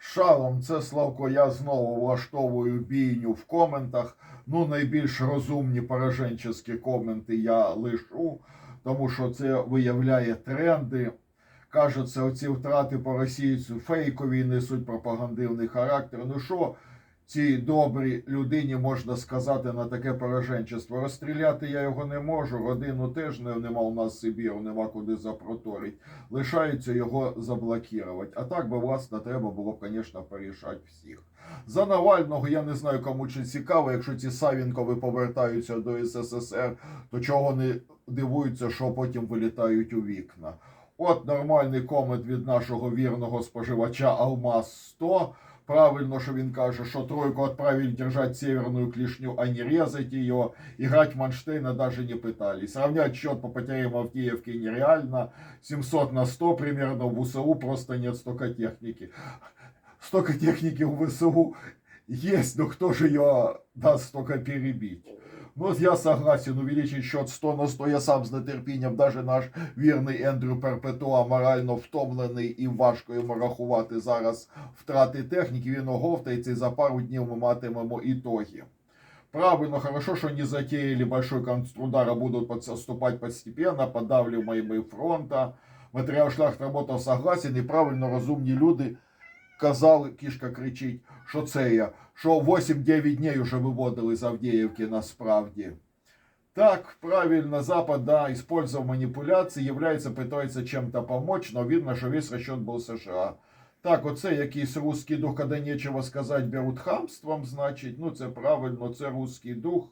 Шалом, це Славко. Я знову влаштовую бійню в коментах. Ну, найбільш розумні пораженчі коменти я лишу, тому що це виявляє тренди. Кажеться, оці втрати по російцю фейкові несуть пропагандивний характер. Ну що цій добрій людині можна сказати на таке пораженчество? Розстріляти я його не можу. Родину теж не, нема у нас Сибіру, нема куди запроторить. Лишається його заблокувати. А так би, власне, треба було звісно, порішати всіх. За Навального я не знаю, кому чи цікаво, якщо ці Савінкови повертаються до СССР, то чого не дивуються, що потім вилітають у вікна. От нормальний комент від нашого вірного споживача Алмаз 100. Правильно, що він каже, що тройку отправили держать северную клешню, а не резать ее. Играть Манштейна даже не пытались. Сравнять счет по потерям Авдеевки нереально. 700 на 100 примерно в УСУ просто нет столько техники. Столько техники у ВСУ есть, но кто же ее даст столько перебить? Ну, я согласен увеличить счет 100 на 100. Я сам з нетерпінням, даже наш вірний Ендрю Перпетуа морально втомлений і важко йому рахувати зараз втрати техніки. Він оговтається і за пару днів ми матимемо ітоги. Правильно, хорошо, что не затеяли большой контрудара, будут подступать постепенно, подавлюваємо фронта. Матеріал Шляхт работав согласен, і правильно розумні люди казали, кішка кричить, що це я, що 8-9 днів вже виводили з Авдіївки насправді. Так, правильно, Запад, да, использовал манипуляции, является, пытается чем-то помочь, но видно, что весь расчет был США. Так, оце якийсь русський дух, коли нічого сказати, беруть хамством, значить, ну це правильно, це русський дух.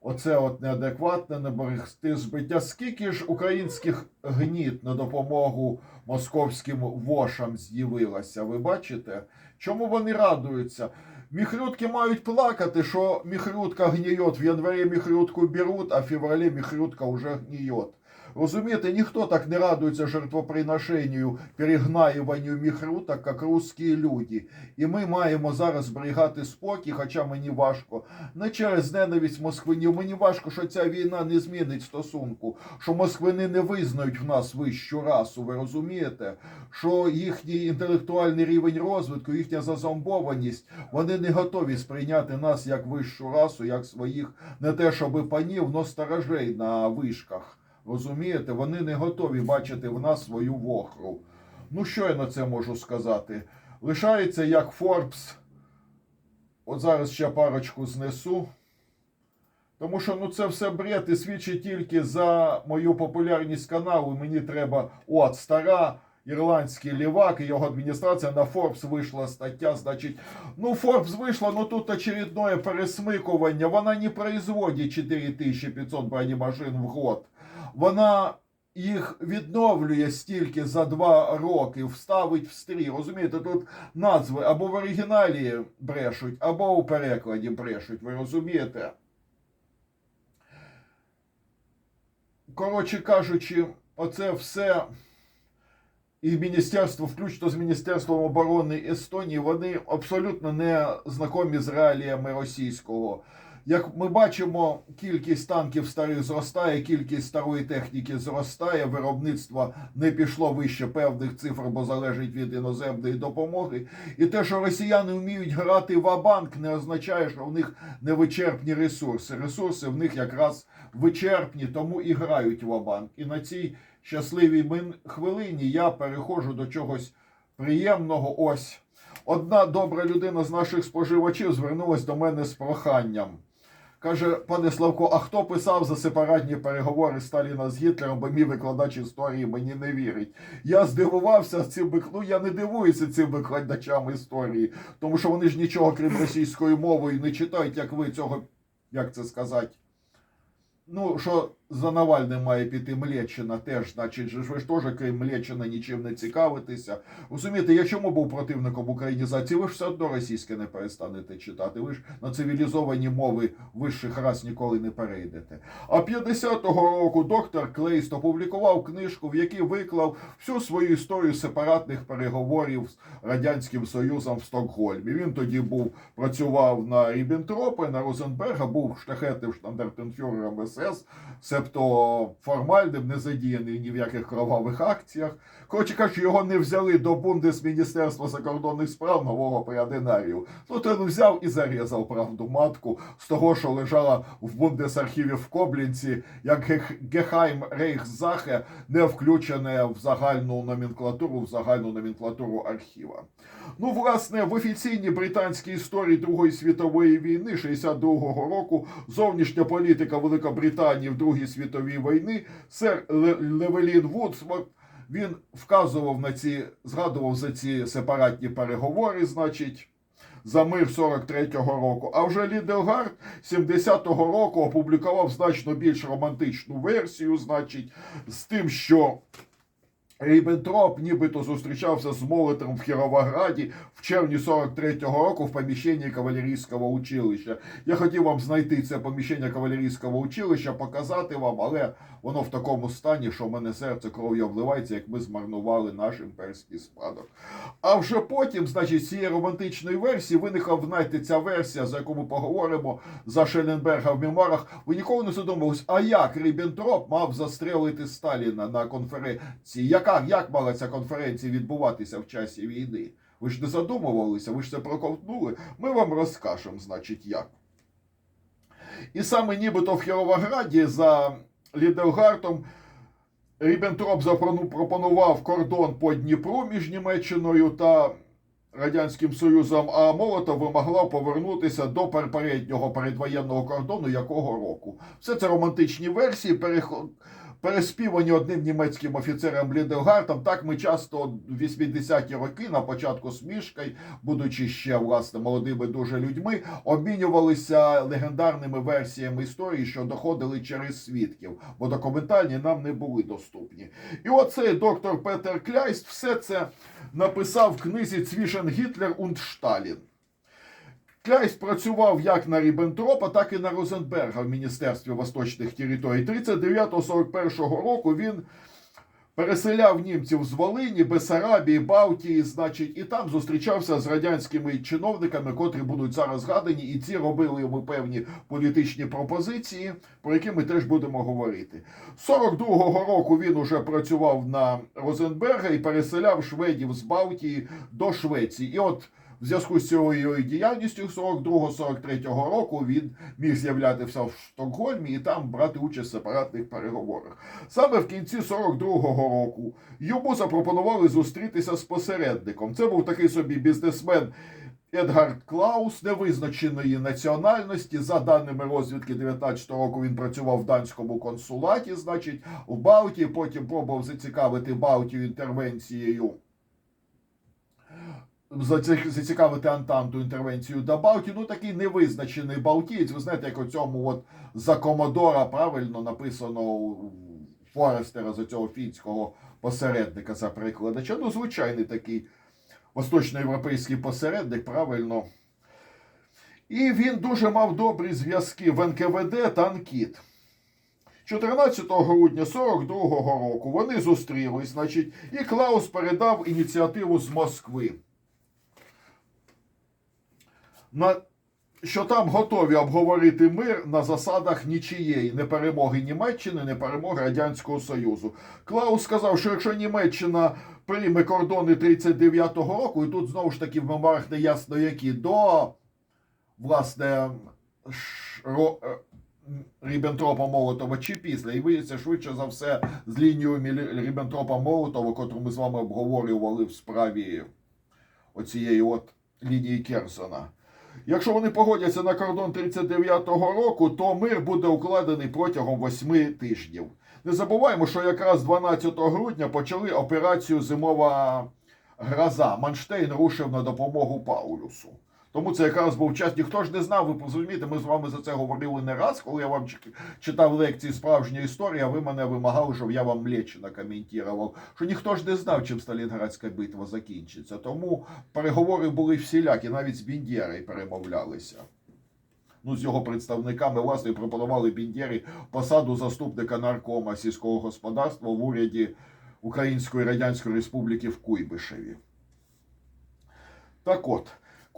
Оце от неадекватне, неберегти збиття. Скільки ж українських гніт на допомогу московським вошам з'явилося, ви бачите? Чому вони радуються? Міхрютки мають плакати, що міхрютка гниет. В январі міхрютку беруть, а в феврале міхрютка вже гнієт. Розумієте, ніхто так не радується жертвоприношенню, перегнаюванню міхруток, як русські люди. І ми маємо зараз зберігати спокій, хоча мені важко. Не через ненависть москвинів. Мені важко, що ця війна не змінить стосунку, що москвини не визнають в нас вищу расу. Ви розумієте? Що їхній інтелектуальний рівень розвитку, їхня зазомбованість, вони не готові сприйняти нас як вищу расу, як своїх не те, щоби панів, но сторожей на вишках. Розумієте, вони не готові бачити в нас свою вохру. Ну, що я на це можу сказати? Лишається як Форбс. От зараз ще парочку знесу. Тому що ну це все бред і свідчить тільки за мою популярність каналу. Мені треба от стара. Ірландський лівак і його адміністрація на Форбс вийшла стаття. Значить, ну Форбс вийшла, ну тут очередное пересмикування. Вона не производить 4500 бронемашин в год. Вона їх відновлює стільки за два роки, вставить в стрій. Розумієте, тут назви або в оригіналі брешуть, або у перекладі брешуть. Ви розумієте? Коротше кажучи, оце все. І міністерство, включно з Міністерством оборони Естонії, вони абсолютно не знайомі з реаліями російського. Як ми бачимо, кількість танків старих зростає, кількість старої техніки зростає, виробництво не пішло вище певних цифр, бо залежить від іноземної допомоги. І те, що росіяни вміють грати в абанк, не означає, що в них невичерпні ресурси. Ресурси в них якраз вичерпні, тому і грають в абанк. І на цій щасливій хвилині я переходжу до чогось приємного. Ось одна добра людина з наших споживачів звернулась до мене з проханням. Каже, пане Славко, а хто писав за сепаратні переговори Сталіна з Гітлером, бо мій викладач історії мені не вірить. Я здивувався цим ну, я не дивуюся цим викладачам історії, тому що вони ж нічого крім російської мови не читають, як ви цього, як це сказати. Ну, що за Навальним має піти Млеччина теж, значить, ви ж теж крім Млеччина нічим не цікавитеся. Розумієте, я чому був противником українізації? Ви ж все одно російське не перестанете читати. Ви ж на цивілізовані мови вищих рас ніколи не перейдете. А 50-го року доктор Клейст опублікував книжку, в якій виклав всю свою історію сепаратних переговорів з Радянським Союзом в Стокгольмі. Він тоді був працював на Ріббентропа, на Розенберга, був шляхетним штандартенфюрером СС. Себто формальним, не задіяний ні в яких кровавих акціях. Коротше кажучи, його не взяли до Бундесміністерства закордонних справ нового преаденарію. Ну, то він взяв і зарізав правду матку з того, що лежала в Бундесархіві в Коблінці, як Гехайм Рейхсзахе, не включене в загальну номенклатуру, в загальну номенклатуру архіва. Ну, власне, в офіційній британській історії Другої світової війни 62-го року зовнішня політика Великобританії в Другій світовій війни, сер Левелін Вудсворт він вказував на ці, згадував за ці сепаратні переговори, значить. За мир 43-го року. А вже Лідергард 70-го року опублікував значно більш романтичну версію, значить, з тим, що Ріббентроп нібито зустрічався з Молотом в Кіровограді в червні 43-го року в поміщенні кавалерійського училища. Я хотів вам знайти це поміщення кавалерійського училища, показати вам, але воно в такому стані, що в мене серце кров'ю обливається, як ми змарнували наш імперський спадок. А вже потім, значить, з цієї романтичної версії виникла, знаєте, ця версія, за яку ми поговоримо за Шелленберга в мемуарах. Ви ніколи не задумувались, а як Ріббентроп мав застрелити Сталіна на конференції? Яка, як мала ця конференція відбуватися в часі війни? Ви ж не задумувалися, ви ж це проковтнули. Ми вам розкажемо, значить, як. І саме нібито в Кіровограді за Лідергартом Ріббентроп запропонував кордон по Дніпру між Німеччиною та Радянським Союзом, а Молотов вимагав повернутися до попереднього передвоєнного кордону якого року. Все це романтичні версії, перехо- переспівані одним німецьким офіцером Лідергартом. Так ми часто в 80-ті роки, на початку з будучи ще власне молодими дуже людьми, обмінювалися легендарними версіями історії, що доходили через свідків, бо документальні нам не були доступні. І оцей доктор Петер Кляйст все це написав в книзі Цвішен Гітлер und Шталін. Кляйст працював як на Ріббентропа, так і на Розенберга в Міністерстві Восточних територій. 39-41 року він переселяв німців з Волині, Бесарабії, Балтії, значить, і там зустрічався з радянськими чиновниками, котрі будуть зараз згадані, і ці робили йому певні політичні пропозиції, про які ми теж будемо говорити. 42-го року він уже працював на Розенберга і переселяв шведів з Балтії до Швеції. І от в зв'язку з цією діяльністю 42-43 року він міг з'являтися в Стокгольмі і там брати участь в сепаратних переговорах. Саме в кінці 42-го року йому запропонували зустрітися з посередником. Це був такий собі бізнесмен. Едгард Клаус невизначеної національності. За даними розвідки 19 року він працював в данському консулаті, значить, в Балтії. Потім пробував зацікавити Балтію інтервенцією зацікавити Антанту інтервенцію до Балтії. Ну такий невизначений Балтієць. Ви знаєте, як у цьому от за Комодора правильно написано Форестера за цього фінського посередника за перекладача. Ну, звичайний такий восточноєвропейський посередник, правильно. І він дуже мав добрі зв'язки в НКВД та НКІТ. 14 грудня 42-го року вони зустрілись, значить, і Клаус передав ініціативу з Москви. На, що там готові обговорити мир на засадах нічієї, не перемоги Німеччини, не перемоги Радянського Союзу. Клаус сказав, що якщо Німеччина прийме кордони 39-го року, і тут знову ж таки в мемуарах не ясно які, до власне ро- е, Ріббентропа Молотова чи після. І виявиться швидше за все з лінією Ріббентропа Молотова, котру ми з вами обговорювали в справі оцієї от лінії Керсона. Якщо вони погодяться на кордон 39-го року, то мир буде укладений протягом 8 тижнів. Не забуваємо, що якраз 12 грудня почали операцію Зимова гроза. Манштейн рушив на допомогу Паулюсу. Тому це якраз був час. Ніхто ж не знав, ви розумієте, ми з вами за це говорили не раз, коли я вам читав лекції справжня історія, а ви мене вимагали, щоб я вам Млечина коментував. Що ніхто ж не знав, чим Сталінградська битва закінчиться. Тому переговори були всілякі, навіть з Біндєрою перемовлялися. Ну, з його представниками, власне, пропонували Біндєрі посаду заступника наркома сільського господарства в уряді Української Радянської Республіки в Куйбишеві. Так от,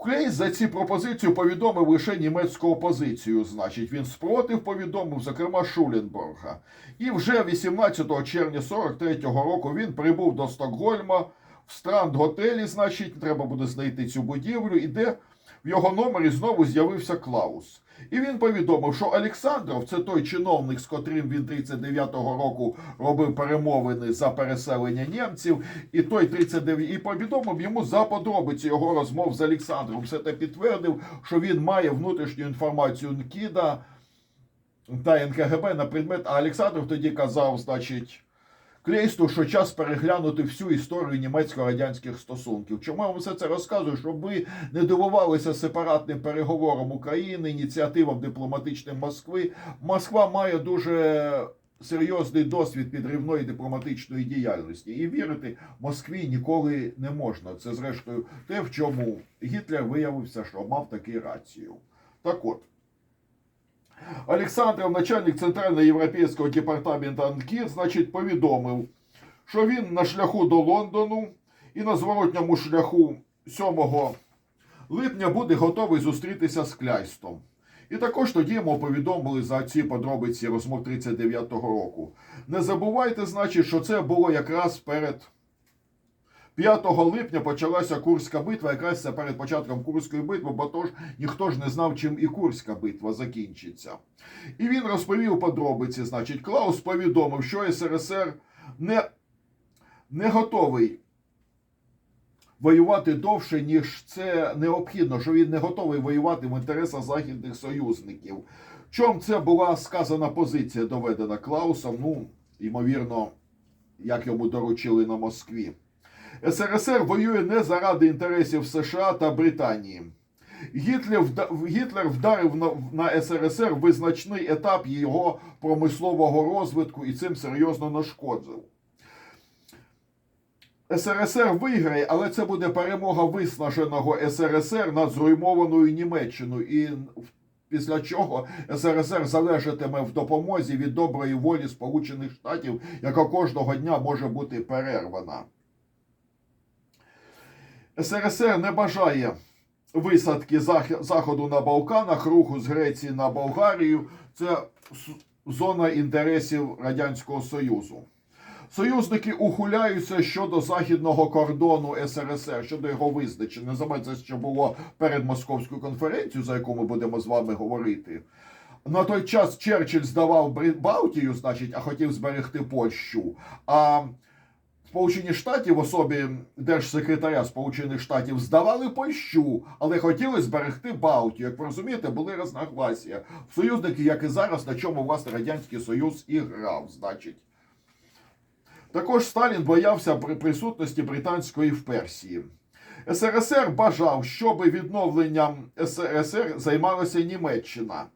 Клейс за ці пропозицію повідомив лише німецьку опозицію. Значить, він спротив повідомив, зокрема Шуленборга. І вже 18 червня 43-го року він прибув до Стокгольма в странд готелі. Значить, треба буде знайти цю будівлю, і де в його номері знову з'явився Клаус. І він повідомив, що Олександров це той чиновник, з котрим він 39-го року робив перемовини за переселення німців, і той 39 і повідомив йому за подробиці його розмов з Олександровим. Все те підтвердив, що він має внутрішню інформацію НКІДа та НКГБ на предмет. А Олександров тоді казав, значить. Клейсту, що час переглянути всю історію німецько-радянських стосунків. Чому я вам все це розказую? Щоб ви не дивувалися сепаратним переговорам України, ініціативам дипломатичним Москви. Москва має дуже серйозний досвід підривної дипломатичної діяльності. І вірити Москві ніколи не можна. Це, зрештою, те, в чому Гітлер виявився, що мав таку рацію. Так от. Олександров, начальник Центрально-Європейського департаменту АНКІР, значить, повідомив, що він на шляху до Лондону і на зворотньому шляху 7 липня буде готовий зустрітися з Кляйстом. І також тоді йому повідомили за ці подробиці розмов 39-го року. Не забувайте, значить, що це було якраз перед 5 липня почалася Курська битва, якраз це перед початком Курської битви, бо тож ніхто ж не знав, чим і Курська битва закінчиться. І він розповів подробиці. Значить, Клаус повідомив, що СРСР не, не готовий воювати довше, ніж це необхідно, що він не готовий воювати в інтересах західних союзників. Чом це була сказана позиція, доведена Клаусом, ну, ймовірно, як йому доручили на Москві. СРСР воює не заради інтересів США та Британії. Гітлер, вдарив на, СРСР визначний етап його промислового розвитку і цим серйозно нашкодив. СРСР виграє, але це буде перемога виснаженого СРСР над зруймованою Німеччиною. І після чого СРСР залежатиме в допомозі від доброї волі Сполучених Штатів, яка кожного дня може бути перервана. СРСР не бажає висадки Заходу на Балканах, руху з Греції на Болгарію. Це зона інтересів Радянського Союзу. Союзники ухиляються щодо західного кордону СРСР, щодо його визначення. Забувайте, що було перед Московською конференцією, за яку ми будемо з вами говорити. На той час Черчилль здавав Балтію, значить, а хотів зберегти Польщу. А Сполучені Штати в особі держсекретаря Сполучених Штатів здавали Польщу, але хотіли зберегти Балтію. Як ви розумієте, були розногласія. Союзники, як і зараз, на чому власне Радянський Союз і грав, значить. Також Сталін боявся при присутності британської в Персії. СРСР бажав, щоб відновленням СРСР займалася Німеччина.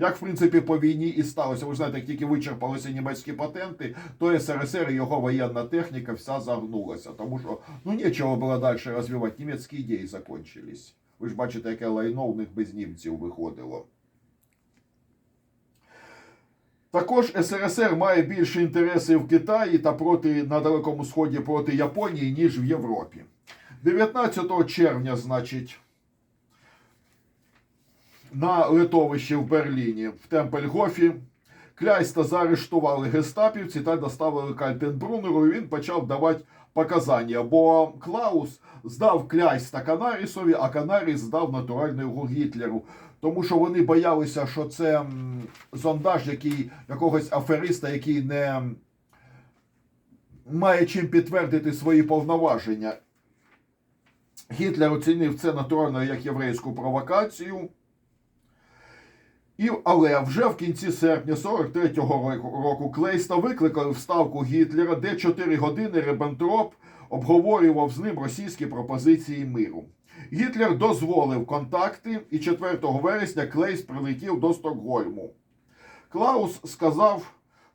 Як, в принципі, по війні і сталося. Ви знаєте, як тільки вичерпалися німецькі патенти, то СРСР і його воєнна техніка вся загнулася. Тому що ну нічого було далі розвивати. Німецькі ідеї закончились. Ви ж бачите, яке лайно в них без німців виходило. Також СРСР має більше інтересів в Китаї та проти на Далекому Сході проти Японії, ніж в Європі. 19 червня, значить, на литовищі в Берліні в Темпельгофі. Кляйста заарештували гестапівці та доставили Кальтенбрунеру, і він почав давати показання. Бо Клаус здав Кляйста Канарісові, а Канаріс здав натурально його Гітлеру. Тому що вони боялися, що це зондаж, який якогось афериста, який не має чим підтвердити свої повноваження. Гітлер оцінив це натурально як єврейську провокацію. І, але вже в кінці серпня 43-го року- Клейста викликали вставку Гітлера, де 4 години Риббентроп обговорював з ним російські пропозиції миру. Гітлер дозволив контакти, і 4 вересня Клейст прилетів до Стокгольму. Клаус сказав,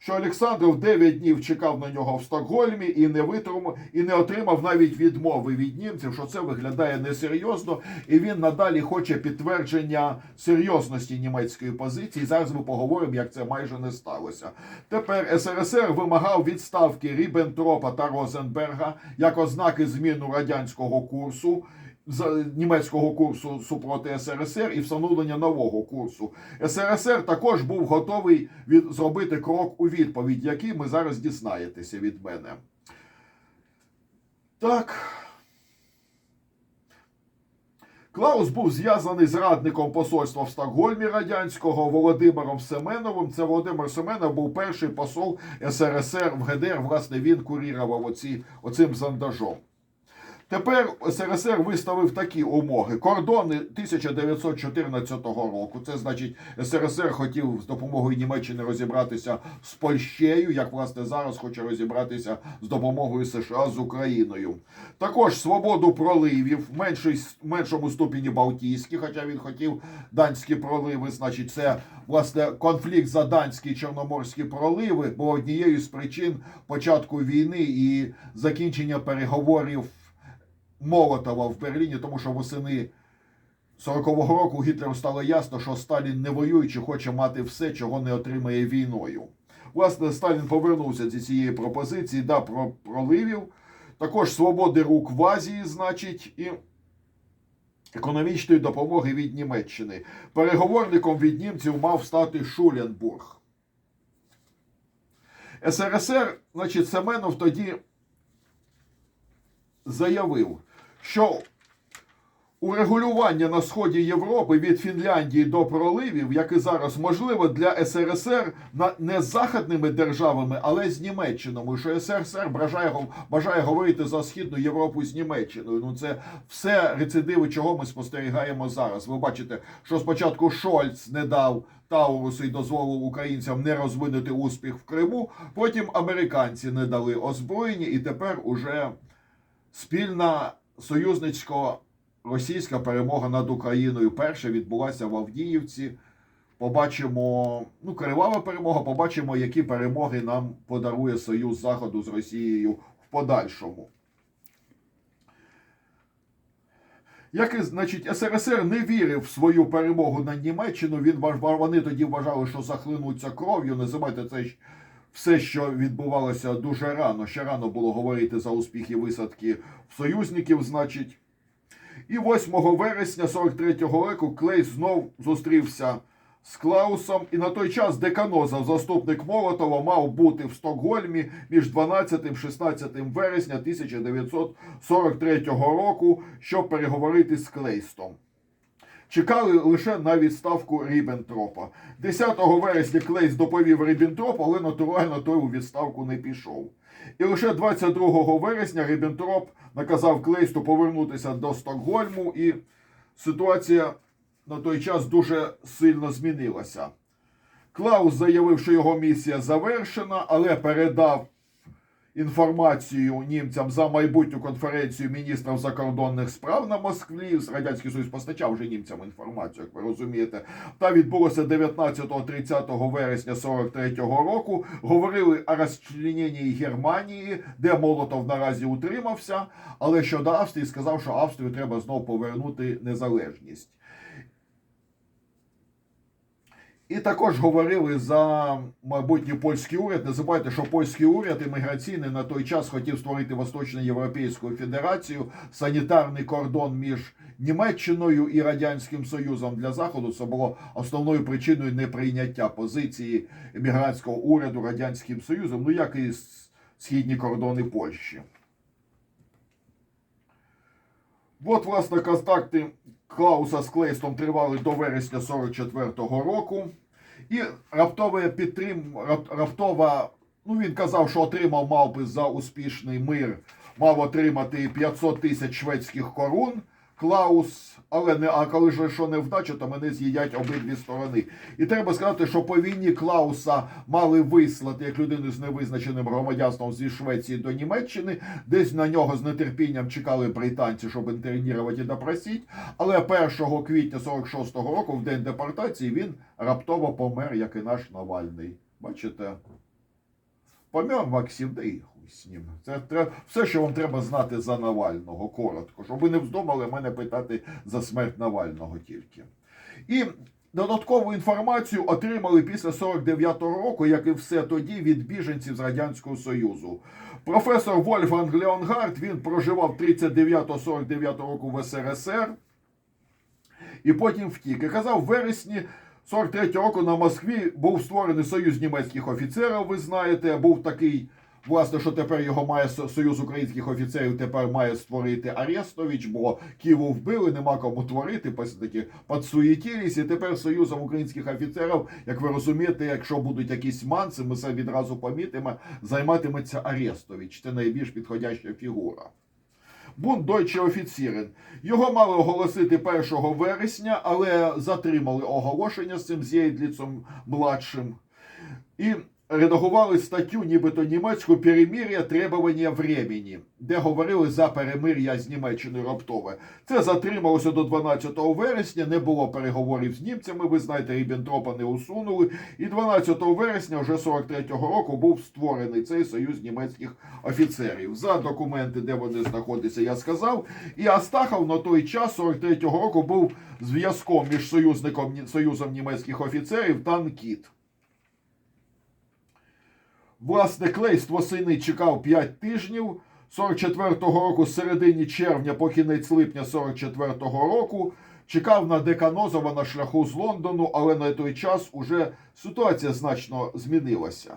що Олександров 9 днів чекав на нього в Стокгольмі і не витримав, і не отримав навіть відмови від німців, що це виглядає несерйозно, і він надалі хоче підтвердження серйозності німецької позиції. Зараз ми поговоримо, як це майже не сталося. Тепер СРСР вимагав відставки Ріббентропа та Розенберга як ознаки зміну радянського курсу. Німецького курсу супроти СРСР і встановлення нового курсу. СРСР також був готовий від, зробити крок у відповідь, який ми зараз дізнаєтеся від мене. Так. Клаус був зв'язаний з радником посольства в Стокгольмі радянського Володимиром Семеновим. Це Володимир Семенов був перший посол СРСР в ГДР. Власне, він курірував оці, оцим зандажом. Тепер СРСР виставив такі умови: кордони 1914 року. Це значить, СРСР хотів з допомогою Німеччини розібратися з Польщею, як власне зараз хоче розібратися з допомогою США з Україною. Також свободу проливів, в меншій, меншому ступені Балтійські, хоча він хотів данські проливи. Значить, це власне конфлікт за данські чорноморські проливи, бо однією з причин початку війни і закінчення переговорів. Молотова в Берліні, тому що восени 40-го року Гітлеру стало ясно, що Сталін не воюючи хоче мати все, чого не отримає війною. Власне, Сталін повернувся зі цієї пропозиції да, про проливів, також свободи рук в Азії, значить, і економічної допомоги від Німеччини. Переговорником від німців мав стати Шуленбург. СРСР, значить, Семенов тоді заявив, що урегулювання на сході Європи від Фінляндії до проливів, як і зараз можливо для СРСР не з західними державами, але з Німеччиною. Що СРСР бажає, бажає говорити за східну Європу з Німеччиною. Ну це все рецидиви, чого ми спостерігаємо зараз. Ви бачите, що спочатку Шольц не дав. Таурусу і дозволив українцям не розвинути успіх в Криму. Потім американці не дали озброєння, і тепер уже спільна союзницько-російська перемога над Україною перша відбулася в Авдіївці. Побачимо, ну, кривава перемога, побачимо, які перемоги нам подарує Союз Заходу з Росією в подальшому. Як значить, СРСР не вірив в свою перемогу над Німеччину. Він вони тоді вважали, що захлинуться кров'ю. Не забувайте, це все, що відбувалося дуже рано. Ще рано було говорити за успіхи висадки союзників, значить. І 8 вересня 43-го року Клей знов зустрівся з Клаусом. І на той час Деканозов, заступник Молотова, мав бути в Стокгольмі між 12 і 16 вересня 1943 року, щоб переговорити з Клейстом. Чекали лише на відставку Ріббентропа. 10 вересня Клейс доповів Ріббентроп, але натурально той у відставку не пішов. І лише 22 вересня Ріббентроп наказав Клейсту повернутися до Стокгольму, і ситуація на той час дуже сильно змінилася. Клаус заявив, що його місія завершена, але передав інформацію німцям за майбутню конференцію міністрів закордонних справ на Москві. Радянський Союз постачав вже німцям інформацію, як ви розумієте. Та відбулося 19-30 вересня 43-го року. Говорили о розчлененні Германії, де Молотов наразі утримався. Але щодо Австрії сказав, що Австрію треба знов повернути незалежність. І також говорили за майбутній польський уряд. Не забувайте, що польський уряд імміграційний на той час хотів створити Восточно-Європейську Федерацію, санітарний кордон між Німеччиною і Радянським Союзом для Заходу. Це було основною причиною неприйняття позиції емігрантського уряду Радянським Союзом, ну як і східні кордони Польщі. От, власне, контакти Клауса з Клейстом тривали до вересня 44-го року. І раптове підтрим, раптова, ну він казав, що отримав мав би за успішний мир, мав отримати 500 тисяч шведських корун. Клаус, але не а коли ж що невдача, то мене з'їдять обидві сторони. І треба сказати, що по війні Клауса мали вислати як людину з невизначеним громадянством зі Швеції до Німеччини. Десь на нього з нетерпінням чекали британці, щоб інтернірувати і допросити. Але 1 квітня 46-го року, в день депортації, він раптово помер, як і наш Навальний. Бачите? Помер Максим, да ним. Це все, що вам треба знати за Навального, коротко, щоб ви не вздумали мене питати за смерть Навального тільки. І Додаткову інформацію отримали після 49-го року, як і все тоді, від біженців з Радянського Союзу. Професор Вольфганг Леонгард він проживав 39-49 року в СРСР і потім втік. І казав, в вересні 43-го року на Москві був створений Союз німецьких офіцерів, ви знаєте, був такий. Власне, що тепер його має Союз українських офіцерів, тепер має створити Арестович, бо Києву вбили, нема кому творити, таки підсуєтілись, і тепер Союзом українських офіцерів, як ви розумієте, якщо будуть якісь манси, ми це відразу помітимо, займатиметься Арестович. Це найбільш підходяща фігура. Бунт Дойче офіцірен. Його мали оголосити 1 вересня, але затримали оголошення з цим Зєйдліцом младшим. І редагували статтю, нібито німецьку перемир'я требування времени, де говорили за перемир'я з Німеччиною раптове. Це затрималося до 12 вересня, не було переговорів з німцями, ви знаєте, Ріббентропа не усунули. І 12 вересня вже 43-го року був створений цей союз німецьких офіцерів. За документи, де вони знаходяться, я сказав. І Астахов на той час, 43-го року, був зв'язком між союзником Союзом німецьких офіцерів та НКІТ. Власне, Клейст восени чекав 5 тижнів. 44-го року, середині червня по кінець липня 44-го року, чекав на Деканозова на шляху з Лондону, але на той час уже ситуація значно змінилася.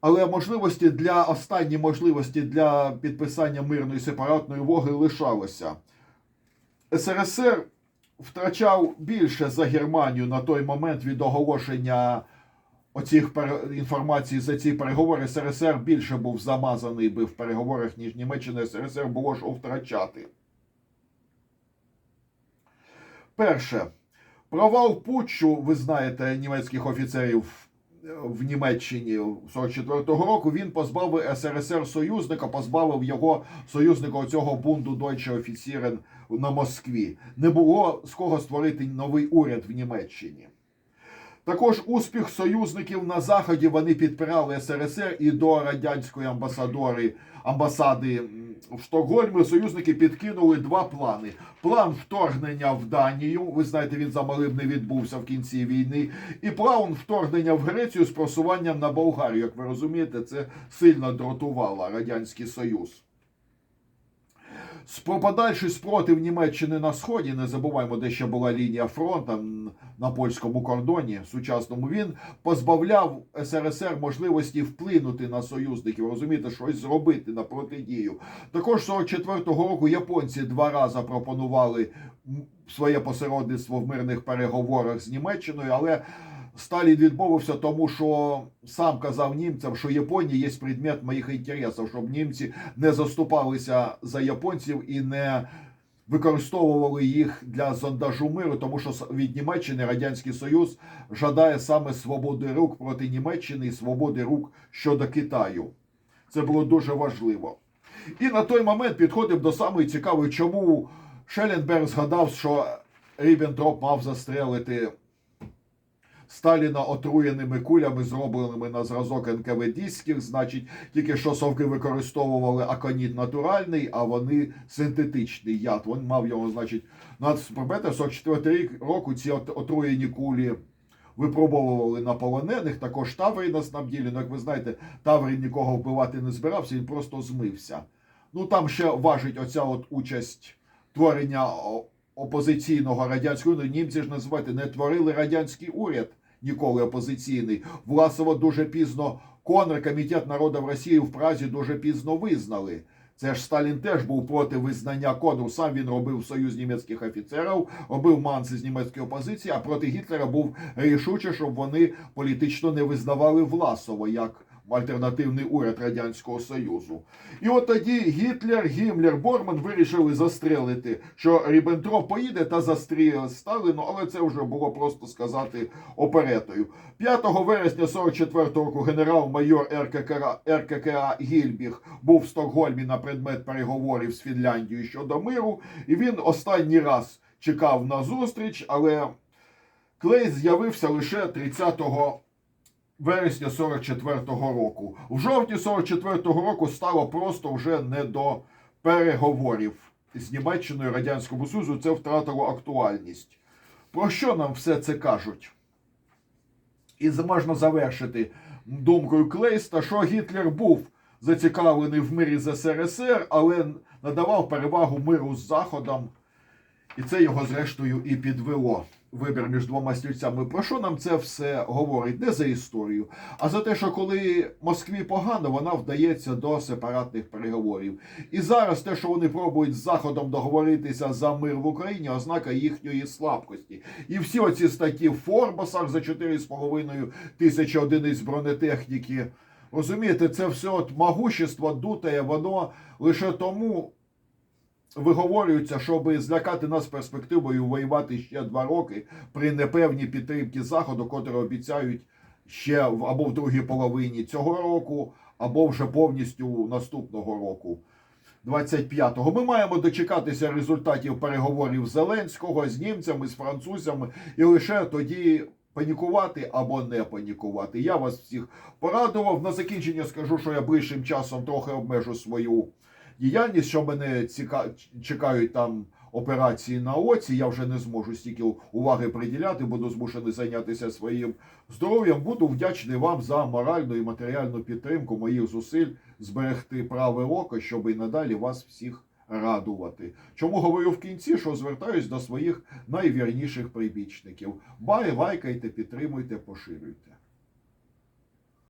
Але можливості для останні можливості для підписання мирної сепаратної угоди лишалося. СРСР втрачав більше за Германію на той момент від оголошення оцих інформацій за ці переговори. СРСР більше був замазаний би в переговорах, ніж Німеччина. СРСР було що втрачати. Перше. Провал путчу, ви знаєте, німецьких офіцерів в Німеччині 44-го року він позбавив СРСР союзника, позбавив його союзника цього бунду Deutsche Offizieren на Москві. Не було з кого створити новий уряд в Німеччині. Також успіх союзників на заході вони підпирали СРСР і до радянської амбасадори амбасади в Стокгольмі. Союзники підкинули два плани: план вторгнення в Данію. Ви знаєте, він замалим не відбувся в кінці війни, і план вторгнення в Грецію з просуванням на Болгарію. Як ви розумієте, це сильно дратувало радянський Союз. Подальший спротив Німеччини на сході, не забуваємо, де ще була лінія фронту на польському кордоні сучасному. Він позбавляв СРСР можливості вплинути на союзників, розумієте, щось зробити на протидію. Також 44-го року японці два рази пропонували своє посередництво в мирних переговорах з Німеччиною, але Сталін відмовився, тому що сам казав німцям, що Японія є предмет моїх інтересів, щоб німці не заступалися за японців і не використовували їх для зондажу миру, тому що від Німеччини Радянський Союз жадає саме свободи рук проти Німеччини і свободи рук щодо Китаю. Це було дуже важливо. І на той момент підходив до самої цікавої, чому Шелленберг згадав, що Ріббентроп мав застрелити Сталіна отруєними кулями, зробленими на зразок НКВДських, значить, тільки що совки використовували аконіт натуральний, а вони синтетичний яд. Він мав його, значить, на 44 рік року ці отруєні кулі випробовували на полонених. Також Тавріна снабділи. Ну, як ви знаєте, Таврін нікого вбивати не збирався, він просто змився. Ну там ще важить оця от участь творення опозиційного радянського уряду. Німці ж називають, не творили радянський уряд ніколи опозиційний. Власово дуже пізно Конр, комітет народів Росії в Празі дуже пізно визнали. Це ж Сталін теж був проти визнання Конру. Сам він робив союз німецьких офіцерів, робив манси з німецької опозиції, а проти Гітлера був рішуче, щоб вони політично не визнавали Власово як альтернативний уряд Радянського Союзу. І от тоді Гітлер, Гіммлер, Борман вирішили застрелити, що Ріббентроп поїде та застрілить Сталину, але це вже було просто сказати оперетою. 5 вересня 44 року генерал-майор РККА, РККА Гільбіг був в Стокгольмі на предмет переговорів з Фінляндією щодо миру, і він останній раз чекав на зустріч, але Клей з'явився лише 30 вересня 44-го року. В жовтні 44-го року стало просто вже не до переговорів з Німеччиною Радянському Союзу. Це втратило актуальність. Про що нам все це кажуть? І можна завершити думкою Клейста, що Гітлер був зацікавлений в мирі з СРСР, але надавав перевагу миру з Заходом. І це його, зрештою, і підвело. Вибір між двома стільцями. Про що нам це все говорить? Не за історію, а за те, що коли Москві погано, вона вдається до сепаратних переговорів. І зараз те, що вони пробують з Заходом договоритися за мир в Україні, ознака їхньої слабкості. І всі оці статті в Форбасах за 4,5 тисячі одиниць бронетехніки. Розумієте, це все от могущество дутає, воно лише тому виговорюється, щоб злякати нас перспективою воювати ще два роки при непевній підтримці Заходу, котрі обіцяють ще або в другій половині цього року, або вже повністю наступного року. 25-го. Ми маємо дочекатися результатів переговорів Зеленського з німцями, з французами, і лише тоді панікувати або не панікувати. Я вас всіх порадував. На закінчення скажу, що я ближчим часом трохи обмежу свою діяльність, що мене ціка... чекають там операції на оці. Я вже не зможу стільки уваги приділяти, буду змушений зайнятися своїм здоров'ям. Буду вдячний вам за моральну і матеріальну підтримку моїх зусиль зберегти праве око, щоб і надалі вас всіх радувати. Чому говорю в кінці, що звертаюсь до своїх найвірніших прибічників. Бай, лайкайте, підтримуйте, поширюйте.